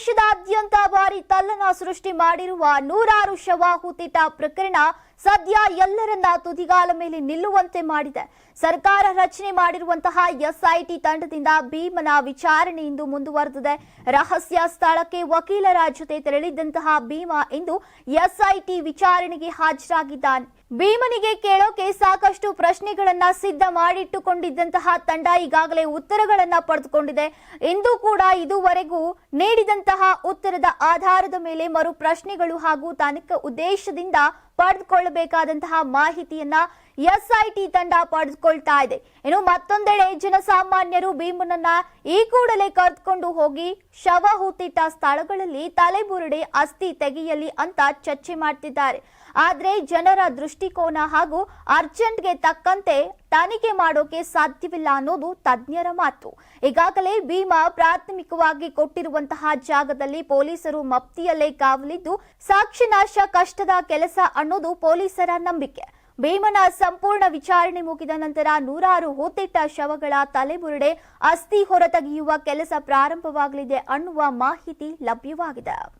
ದೇಶದಾದ್ಯಂತ ಭಾರಿ ತಲ್ಲನ ಸೃಷ್ಟಿ ಮಾಡಿರುವ ನೂರಾರು ಶವ ಹುತ್ತಿಟ್ಟ ಪ್ರಕರಣ ಸದ್ಯ ಎಲ್ಲರನ್ನ ತುದಿಗಾಲ ಮೇಲೆ ನಿಲ್ಲುವಂತೆ ಮಾಡಿದೆ. ಸರ್ಕಾರ ರಚನೆ ಮಾಡಿರುವಂತಹ ಎಸ್ಐಟಿ ತಂಡದಿಂದ ಭೀಮನ ವಿಚಾರಣೆ ಇಂದು ಮುಂದುವರೆದಿದೆ. ರಹಸ್ಯ ಸ್ಥಳಕ್ಕೆ ವಕೀಲರ ಜೊತೆ ತೆರಳಿದ್ದಂತಹ ಭೀಮ ಇಂದು ಎಸ್ಐಟಿ ವಿಚಾರಣೆಗೆ ಹಾಜರಾಗಿದ್ದಾನೆ. ಭೀಮನಿಗೆ ಕೇಳೋಕೆ ಸಾಕಷ್ಟು ಪ್ರಶ್ನೆಗಳನ್ನ ಸಿದ್ಧ ಮಾಡಿಟ್ಟುಕೊಂಡಿದ್ದಂತಹ ತಂಡ ಈಗಾಗಲೇ ಉತ್ತರಗಳನ್ನ ಪಡೆದುಕೊಂಡಿದೆ. ಇಂದು ಕೂಡ ಇದುವರೆಗೂ ನೀಡಿದಂತಹ ಉತ್ತರದ ಆಧಾರದ ಮೇಲೆ ಮರು ಪ್ರಶ್ನೆಗಳು ಹಾಗೂ ತನಿಖಾ ಉದ್ದೇಶದಿಂದ ಪಡೆದುಕೊಳ್ಳಬೇಕಾದಂತಹ ಮಾಹಿತಿಯನ್ನ ಎಸ್ಐಟಿ ತಂಡ ಪಡೆದುಕೊಳ್ತಾ ಇದೆ. ಇನ್ನು ಮತ್ತೊಂದೆಡೆ ಜನಸಾಮಾನ್ಯರು ಭೀಮನನ್ನ ಈ ಕೂಡಲೇ ಕರೆದುಕೊಂಡು ಹೋಗಿ ಶವ ಹೂತಿಟ್ಟ ಸ್ಥಳಗಳಲ್ಲಿ ತಲೆಬುರುಡೆ ಅಸ್ಥಿ ತೆಗೆಯಲಿ ಅಂತ ಚರ್ಚೆ ಮಾಡ್ತಿದ್ದಾರೆ. ಆದ್ರೆ ಜನರ ದೃಷ್ಟಿಕೋನ ಹಾಗೂ ಅರ್ಜೆಂಟ್ಗೆ ತಕ್ಕಂತೆ ತನಿಖೆ ಮಾಡೋಕೆ ಸಾಧ್ಯವಿಲ್ಲ ಅನ್ನೋದು ತಜ್ಞರ ಮಾತು. ಈಗಾಗಲೇ ಭೀಮಾ ಪ್ರಾಥಮಿಕವಾಗಿ ಕೊಟ್ಟಿರುವಂತಹ ಜಾಗದಲ್ಲಿ ಪೊಲೀಸರು ಮಪ್ತಿಯಲ್ಲೇ ಕಾವಲಿದ್ದು ಸಾಕ್ಷಿ ನಾಶ ಕಷ್ಟದ ಕೆಲಸ ಅನ್ನೋದು ಪೊಲೀಸರ ನಂಬಿಕೆ. ಭೀಮನ ಸಂಪೂರ್ಣ ವಿಚಾರಣೆ ಮುಗಿದ ನಂತರ ನೂರಾರು ಹೂತಿಟ್ಟ ಶವಗಳ ತಲೆಬುರುಡೆ ಅಸ್ಥಿ ಹೊರತೆಗೆಯುವ ಕೆಲಸ ಪ್ರಾರಂಭವಾಗಲಿದೆ ಅನ್ನುವ ಮಾಹಿತಿ ಲಭ್ಯವಾಗಿದೆ.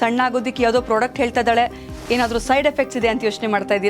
ಸಣ್ಣ ಆಗೋದಕ್ಕೆ ಯಾವುದೋ ಪ್ರಾಡಕ್ಟ್ ಹೇಳ್ತಾ ಇದ್ದಾಳೆ. ಏನಾದರೂ ಸೈಡ್ ಎಫೆಕ್ಟ್ಸ್ ಇದೆ ಅಂತ ಯೋಚನೆ ಮಾಡ್ತಾ ಇದ್ದೀರಾ?